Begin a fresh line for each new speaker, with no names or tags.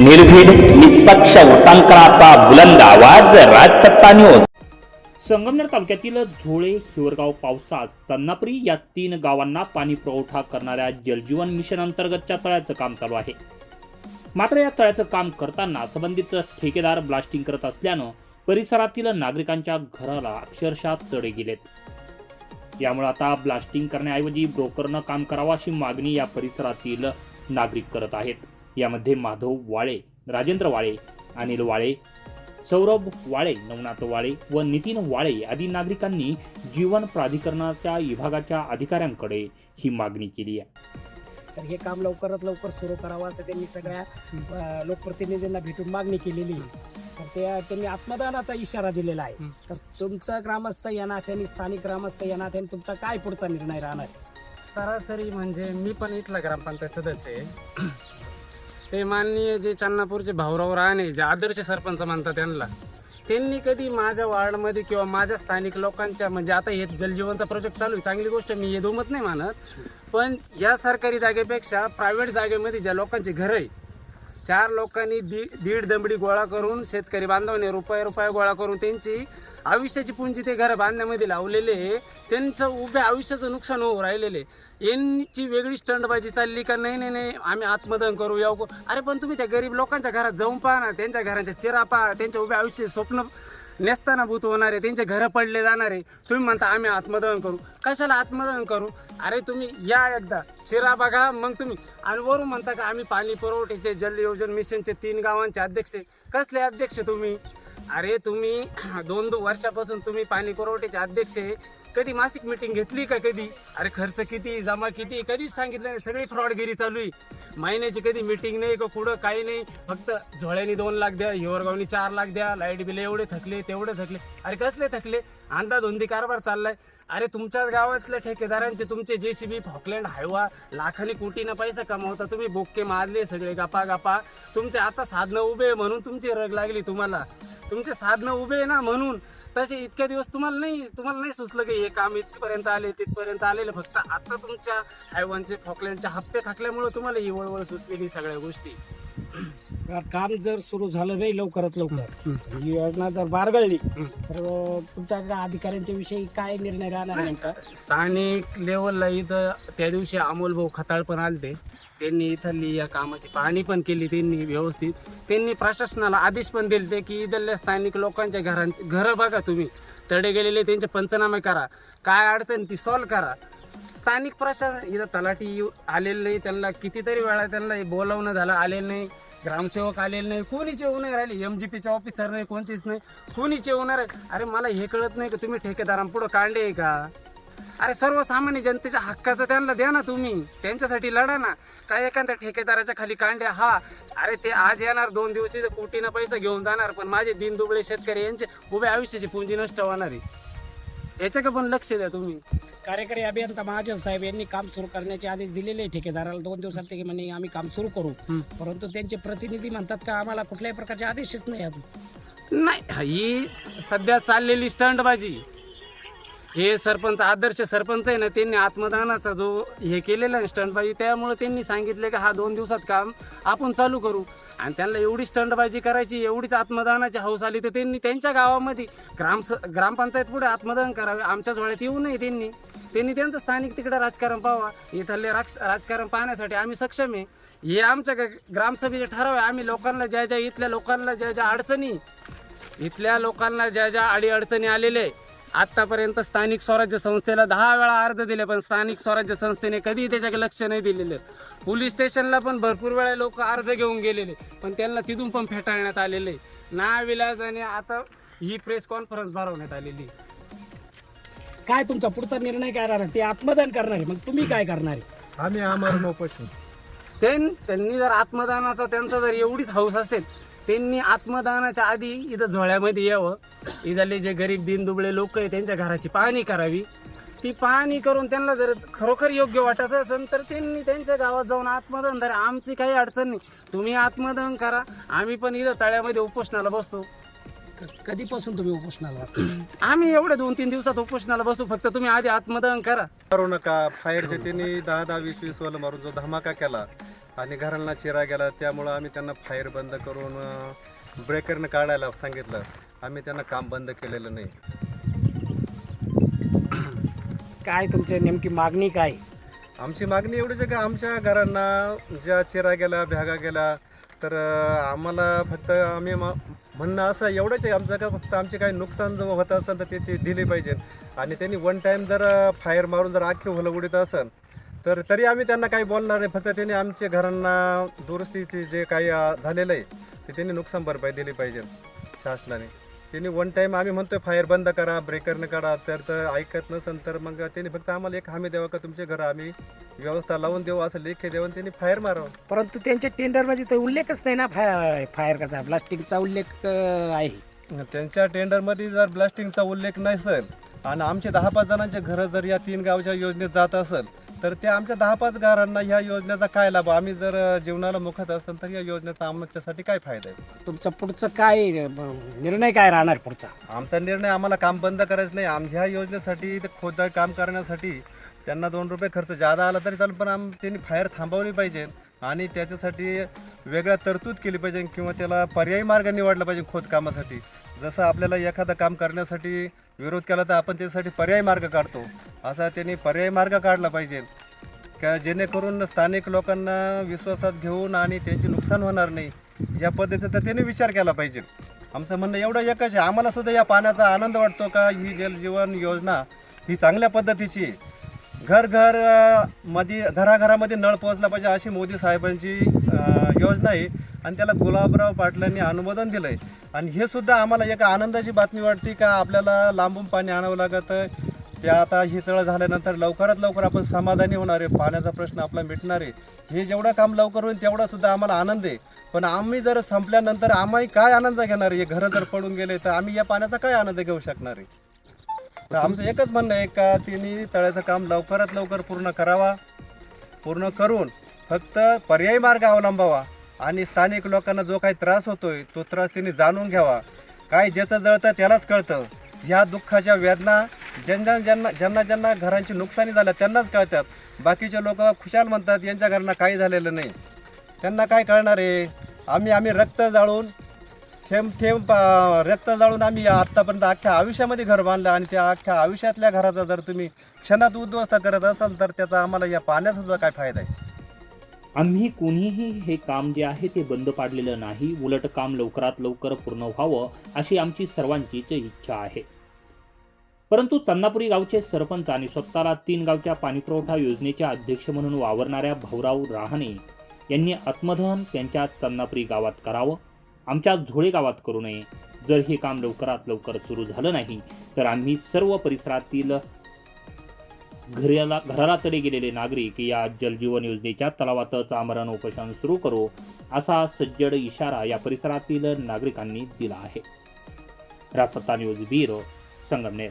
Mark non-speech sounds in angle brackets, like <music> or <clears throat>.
निर्भीड निष्पक्ष वृत्तांकनाचा बुलंद आवाज राजसत्ता न्यूज
संगमनेर तालुक्यातील झोळे शिवरगाव पावसात चन्नापुरी या तीन गावांना पाणी पुरवठा करणाऱ्या जलजीवन मिशन अंतर्गतच्या तळ्याचं काम चालू आहे. मात्र या तळ्याचं काम करताना संबंधित ठेकेदार ब्लास्टिंग करत असल्यानं परिसरातील नागरिकांच्या घराला अक्षरशः तडे गेलेत. यामुळे आता ब्लास्टिंग करण्याऐवजी ब्रोकरनं काम करावं अशी मागणी या परिसरातील नागरिक करत आहेत. यामध्ये माधव वाळे राजेंद्र वाळे अनिल वाळे सौरभ वाळे नवनाथ वाळे व नितीन वाळे आदी नागरिकांनी जीवन प्राधिकरणाच्या विभागाच्या अधिकाऱ्यांकडे ही मागणी केली आहे.
तर हे काम लवकरात लवकर सुरू करावं असं त्यांनी सगळ्या लोकप्रतिनिधींना भेटून मागणी केलेली आहे. तर त्या त्यांनी आत्मदानाचा इशारा दिलेला आहे. तर तुमचा ग्रामस्थ या नात्याने स्थानिक ग्रामस्थ या नात्याने तुमचा काय पुढचा निर्णय राहणार?
सरासरी म्हणजे मी पण इथला ग्रामपंचायत सदस्य आहे. ते माननीय जे चन्नापूरचे भाऊराव राणे जे आदर्श सरपंच म्हणतात त्यांना त्यांनी कधी माझ्या वार्डमध्ये किंवा माझ्या स्थानिक लोकांच्या म्हणजे आता हे जलजीवनचा प्रोजेक्ट चालू आहे चांगली गोष्ट मी हे दोमत नाही मानत पण या सरकारी जागेपेक्षा प्रायव्हेट जागेमध्ये ज्या लोकांचे घरं आहे चार लोकांनी दी दीड दमडी गोळा करून शेतकरी बांधवाने रुपये रुपये गोळा करून त्यांची आयुष्याची पुंजी ते घर बांधण्यामध्ये लावलेले आहे. त्यांचं उभ्या आयुष्याचं नुकसान होऊ राहिलेले यांची वेगळी स्टंटबाजी चालली का? नाही नाही नाही. आम्ही आत्मदहन करू या अरे पण तुम्ही त्या गरीब लोकांच्या घरात जाऊन पहा ना. त्यांच्या घराच्या चिरा पहा. त्यांच्या उभ्या आयुष्याचे स्वप्न नेसताना भूत होणार आहे त्यांचे घरं पडले जाणार आहे. तुम्ही म्हणता आम्ही आत्मदहन करू. कशाला आत्मदहन करू? अरे तुम्ही या एकदा. शिरा बघा मग तुम्ही. आणि वरून म्हणता का आम्ही पाणी पुरवठ्याचे जल योजन मिशनचे तीन गावांचे अध्यक्ष कसले अध्यक्ष तुम्ही? अरे तुम्ही <clears throat> दोन दोन वर्षापासून तुम्ही पाणी पुरवठ्याचे अध्यक्ष आहे. कधी मासिक मिटिंग घेतली का कधी? अरे खर्च किती जमा किती कधीच सांगितलं नाही. सगळी फ्रॉडगिरी चालू आहे. महिन्याची कधी मिटिंग नाही का पुढं काही नाही. फक्त झोळ्यानी दोन लाख द्या हिवरगावनी चार लाख द्या लाइट बिल एवढे थकले तेवढे थकले. अरे कसले थकले? अंदाधुंदी कारभार चाललाय. अरे तुमच्या गावातल्या ठेकेदारांचे तुमचे जे सी बी फॉकलँड हायवा लाखाने कोटीनं पैसा कमावता तुम्ही बोक्के मारले सगळे गपा गपा. तुमचे आता साधनं उभे आहे म्हणून तुमची रग लागली तुम्हाला. तुमचे साधनं उभे आहे ना म्हणून. तसे इतक्या दिवस तुम्हाला नाही तुम्हाला नाही सुचलं की हे काम इथपर्यंत आले तिथपर्यंत आलेलं. फक्त आता तुमच्या हायवांचे फॉकलँडचे हप्ते थकल्यामुळे तुम्हाला ही वळवळ सुचलेली सगळ्या गोष्टी.
काम जर सुरू झालं नाही लवकरात लवकर ही योजना जर बारगळली तर तुमच्या अधिकाऱ्यांच्या विषयी काय निर्णय राहणार नेमका?
स्थानिक लेवलला इथं त्या दिवशी अमोल भाऊ खताळ पण आलते. त्यांनी इथली या कामाची पाहणी पण केली त्यांनी व्यवस्थित. त्यांनी प्रशासनाला आदेश पण दिले की इथल्या स्थानिक लोकांच्या घरांचे घरं बघा तुम्ही. तडे गेलेले त्यांचे पंचनामे करा. काय अडचण ती सॉल्व करा. स्थानिक प्रशासन इथं तलाठी आलेलं नाही त्यांना कितीतरी वेळा त्यांना बोलावणं झालं आलेलं नाही. ग्रामसेवक आलेले नाही कोणीच येऊ नाही राहिले? एम जी पीचे ऑफिसर नाही कोणतीच नाही. कोणीच येऊ नाही अरे मला हे कळत नाही का तुम्ही ठेकेदारांपुढं कांडे आहे का? अरे सर्वसामान्य जनतेच्या हक्काचं त्यांना द्या ना तुम्ही. त्यांच्यासाठी लढा ना. काय एखाद्या ठेकेदाराच्या खाली कांड्या हा. अरे ते आज येणार दोन दिवशी कोटीनं पैसा घेऊन जाणार पण माझे दिन दुबळे शेतकरी यांचे उभ्या आयुष्याची पुंजी नष्ट होणार आहे. याच्याकडे पण लक्ष द्या तुम्ही.
कार्यकारी अभियंता महाजन साहेब यांनी काम सुरू करण्याचे आदेश दिलेले आहे ठेकेदाराला. दोन दिवसात ते म्हणे आम्ही काम सुरू करू.
हं.
परंतु त्यांचे प्रतिनिधी म्हणतात का आम्हाला कुठल्याही प्रकारचे आदेशच नाही अजून.
नाही ही सध्या चाललेली स्टंटबाजी. हे सरपंच आदर्श सरपंच आहे ना त्यांनी आत्मदानाचा जो हे केलेला आहे स्टंटबाजी त्यामुळे त्यांनी सांगितले की हा दोन दिवसात काम आपण चालू करू. आणि त्यांना एवढी स्टंटबाजी करायची एवढीच आत्मदानाची हौस आली तर त्यांनी त्यांच्या गावामध्ये ग्राम ग्रामपंचायत पुढे आत्मदान करावे आमच्याच जोळ्यात येऊ नये त्यांनी. त्यांनी त्यांचं स्थानिक तिकडं राजकारण पाहावा. इथले राज राजकारण पाहण्यासाठी आम्ही सक्षम आहे. हे आमच्या ग- ग्रामसभेचे ठराव आहे. आम्ही लोकांना ज्या ज्या इथल्या लोकांना ज्या ज्या अडचणी इथल्या लोकांना ज्या ज्या अडी अडचणी आलेल्या आहे आतापर्यंत स्थानिक स्वराज्य संस्थेला दहा वेळा अर्ज दिले पण स्थानिक स्वराज्य संस्थेने कधीही त्याच्याकडे लक्ष नाही दिलेलं. पोलीस स्टेशनला पण भरपूर वेळा लोक अर्ज घेऊन गेलेले पण त्यांना तिथून पण फेटाळण्यात आलेले. ना विलाजाने आता ही प्रेस कॉन्फरन्स भरवण्यात आलेली. आहे.
काय तुमचा पुढचा निर्णय काय राहणार? ते आत्मदान करणार. आहे मग तुम्ही काय करणार? आहे
आम्ही आमरण उपोषण
त्यां- त्यांनी जर आत्मदानाचा त्यांचा जर एवढीच हौस असेल त्यांनी आत्मदानाच्या आधी इथं झोळ्यामध्ये यावं. इथले जे गरीब दिनदुबळे लोक आहे त्यांच्या घराची पाहणी करावी. ती पाहणी करून त्यांना जर खरोखर योग्य वाटत असेल तर त्यांनी त्यांच्या गावात जाऊन आत्मदहन करा आमची काही अडचण नाही. तुम्ही आत्मदहन करा. आम्ही पण इथं तळ्यामध्ये उपोषणाला बसतो.
कधीपासून तुम्ही उपोषणाला असता
आम्ही एवढ्या दोन तीन दिवसात उपोषणाला बसू. फक्त तुम्ही आधी आत्मदहन करा.
मारू नका. फायरचे त्यांनी दहा दहा वीस वीस वाला मारून जो धमाका केला आणि घरांना चिरा गेला त्यामुळं आम्ही त्यांना फायर बंद करून ब्रेकरनं काढायला सांगितलं. आम्ही त्यांना काम बंद केलेलं नाही.
काय तुमची नेमकी मागणी काय?
आमची मागणी एवढीच आहे की आमच्या घरांना ज्या चिरा गेला भ्यागा गेला तर आम्हाला फक्त आम्ही म- म्हणणं असं एवढंच आहे आमचं का फक्त आमचे काही नुकसान जर होत असेल तर ते ते दिले पाहिजे. आणि त्यांनी वन टाईम जर फायर मारून जर आखे होलं उडीत असेल तर तरी आम्ही त्यांना काही बोलणार नाही फक्त त्यांनी आमच्या घरांना दुरुस्तीचे जे काही अं, झालेलं आहे ते त्यांनी नुकसान भरपाई दिली पाहिजे शासनाने. त्यांनी वन टाईम आम्ही म्हणतोय फायर बंद करा ब्रेकरनं काढा तर तर ऐकत नसेल तर मग त्यांनी फक्त आम्हाला एक हमी द्यावं का तुमचे घर आम्ही व्यवस्था लावून देऊ असं लेखी देऊन त्यांनी फायर मारावं.
परंतु त्यांच्या टेंडरमध्ये तर उल्लेखच नाही ना फाय फायर करता प्लास्टिकचा उल्लेख अं, आहे.
त्यांच्या टेंडरमध्ये जर ब्लास्टिंगचा उल्लेख नसेल आणि आमचे दहा पाच जणांचे घरं जर या तीन गावच्या योजनेत जात असेल तर त्या आमच्या दहा पाच घरांना ह्या योजनेचा काय लाभ? आम्ही जर जीवनाला मुखत असेल तर या योजनेचा आमच्यासाठी काय फायदा आहे?
तुमचं पुढचं काय निर्णय काय राहणार पुढचा?
आमचा निर्णय आम्हाला काम बंद करायचं नाही. आमच्या ह्या योजनेसाठी ते खोदाई काम करण्यासाठी त्यांना दोन रुपये खर्च जादा आला तरी चालेल पण आम त्यांनी फायर थांबवली पाहिजे आणि त्याच्यासाठी वेगळ्या तरतूद केली पाहिजे किंवा त्याला पर्यायी मार्ग निवडला पाहिजे खोदकामासाठी. जसं आपल्याला एखादं काम करण्यासाठी विरोध केला तर आपण त्यासाठी पर्यायी मार्ग काढतो. असा त्यांनी पर्यायी मार्ग काढला पाहिजे. का जेणेकरून स्थानिक लोकांना विश्वासात घेऊन आणि त्यांचे नुकसान होणार नाही या पद्धतीचा तर त्यांनी विचार केला पाहिजे. आमचं म्हणणं एवढं एकच आहे. आम्हाला सुद्धा या पाण्याचा आनंद वाटतो का? ही जलजीवन योजना ही चांगल्या पद्धतीची घर घरमध्ये घराघरामध्ये नळ पोहोचला पाहिजे अशी मोदी साहेबांची योजना आहे आणि त्याला गुलाबराव पाटलांनी अनुमोदन दिलं आहे आणि हे सुद्धा आम्हाला एक आनंदाची बातमी वाटते का आपल्याला लांबून पाणी आणावं लागत ते आता ही तळ झाल्यानंतर लवकरात लवकर आपण समाधानी होणार आहे. पाण्याचा प्रश्न आपला मिटणार आहे. हे जेवढं काम लवकर होईल तेवढा सुद्धा आम्हाला आनंद आहे. पण आम्ही जर संपल्यानंतर आम्ही काय आनंद घेणार आहे? घरं जर पडून गेले तर आम्ही या पाण्याचा काय आनंद घेऊ शकणार आहे? तर आमचं एकच म्हणणं आहे का तिने तळ्याचं काम लवकरात लवकर पूर्ण करावा. पूर्ण करून फक्त पर्यायी मार्ग अवलंबावा आणि स्थानिक लोकांना जो काही त्रास होतोय तो त्रास त्यांनी जाणून घ्यावा. काय ज्याचं जळतं त्यालाच कळतं. ह्या दुःखाच्या वेदना ज्यांना ज्यांना ज्यांना ज्यांना घरांची नुकसानी झाल्या त्यांनाच कळतात. बाकीचे लोक खुशाल म्हणतात यांच्या घरांना काही झालेलं नाही. त्यांना काय कळणार आहे? आम्ही आम्ही रक्त जाळून थेंब थेंब रक्त जाळून आम्ही आत्तापर्यंत अख्ख्या आयुष्यामध्ये घर बांधलं आणि त्या अख्ख्या आयुष्यातल्या घराचा जर तुम्ही क्षणात उद्ध्वस्त करत असाल तर त्याचा आम्हाला या पाण्यासुद्धा काय फायदा आहे?
आम्ही कोणीही हे काम जे आहे ते बंद पाडलेलं नाही. उलट काम लवकरात लवकर पूर्ण व्हावं अशी आमची सर्वांचीच इच्छा आहे. परंतु चन्नापुरी गावचे सरपंच आणि स्वतःला तीन गावच्या पाणीपुरवठा योजनेच्या अध्यक्ष म्हणून वावरणाऱ्या भाऊराव रहाणे यांनी आत्मदहन त्यांच्या चन्नापुरी गावात करावं. आमच्या झोळे गावात करू नये. जर हे काम लवकरात लवकर सुरू झालं नाही तर आम्ही सर्व परिसरातील घराला घराला तडे गेलेले नागरिक या जलजीवन योजनेच्या तलावातच आमरण उपोषण सुरू करू असा सज्जड इशारा या परिसरातील नागरिकांनी दिला आहे. Rasatta news bureau Sangamner.